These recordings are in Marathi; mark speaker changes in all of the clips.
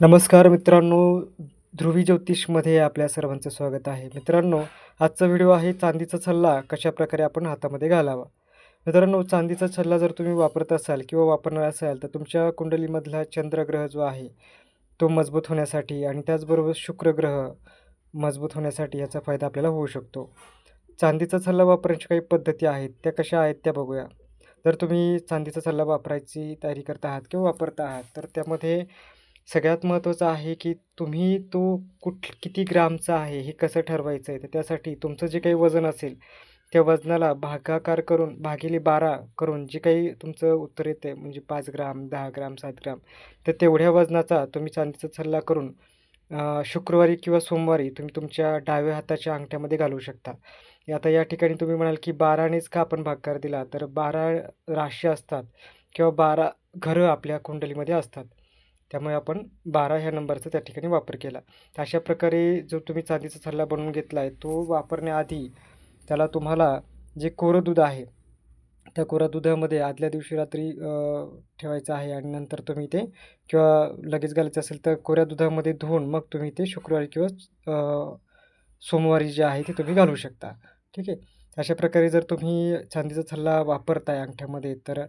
Speaker 1: नमस्कार मित्रांनो ध्रुवी ज्योतिषमध्ये आपल्या सर्वांचं स्वागत आहे. मित्रांनो आजचा व्हिडिओ आहे चांदीचा सल्ला कशाप्रकारे आपण हातामध्ये घालावा? मित्रांनो चांदीचा सल्ला जर तुम्ही वापरत असाल किंवा वापरणार असाल तर तुमच्या कुंडलीमधला चंद्रग्रह जो आहे तो मजबूत होण्यासाठी आणि त्याचबरोबर शुक्रग्रह मजबूत होण्यासाठी याचा फायदा आपल्याला होऊ शकतो. चांदीचा सल्ला वापरण्याच्या काही पद्धती आहेत त्या कशा आहेत त्या बघूया. जर तुम्ही चांदीचा सल्ला वापरायची तयारी करत आहात किंवा वापरत आहात तर त्यामध्ये सगळ्यात महत्त्वाचं आहे की तुम्ही तो कुठ किती ग्रामचा आहे हे कसं ठरवायचं आहे? तर त्यासाठी तुमचं जे काही वजन असेल त्या वजनाला भागाकार करून भागिले बारा करून जे काही तुमचं उत्तर येते म्हणजे पाच ग्राम दहा ग्राम सात ग्राम तर तेवढ्या वजनाचा तुम्ही चांदीचा सल्ला करून शुक्रवारी किंवा सोमवारी तुम्ही तुमच्या डाव्या हाताच्या अंगठ्यामध्ये घालू शकता. आता या ठिकाणी तुम्ही म्हणाल की बारानेच का आपण भागाकार दिला तर बारा राशी असतात किंवा बारा घरं आपल्या कुंडलीमध्ये असतात. त्यामुळे आपण बारा ह्या नंबरचा त्या ठिकाणी वापर केला. तर अशा प्रकारे जो तुम्ही चांदीचा सल्ला बनवून घेतला आहे तो वापरण्याआधी त्याला तुम्हाला जे कोरं दूध आहे त्या कोरा दुधामध्ये आदल्या दिवशी रात्री ठेवायचं आहे आणि नंतर तुम्ही ते किंवा लगेच घालायचं असेल तर कोऱ्या दुधामध्ये धुवून मग तुम्ही ते शुक्रवारी किंवा सोमवारी जे आहे ते तुम्ही घालू शकता. ठीक आहे? अशा प्रकारे जर तुम्ही चांदीचा सल्ला वापरताय अंगठ्यामध्ये तर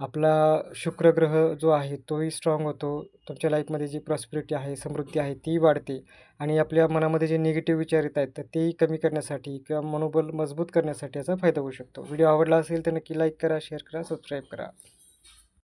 Speaker 1: आपला शुक्रग्रह जो आहे तोही स्ट्रॉंग होतो. तुमच्या लाईफमध्ये जी प्रॉस्पेरिटी आहे समृद्धी आहे ती वाढते. आणि आपल्या मनामध्ये जे निगेटिव्ह विचार येत आहेत तर तेही कमी करण्यासाठी किंवा मनोबल मजबूत करण्यासाठी याचा फायदा होऊ शकतो. व्हिडिओ आवडला असेल तर नक्की लाईक करा शेअर करा सबस्क्राईब करा.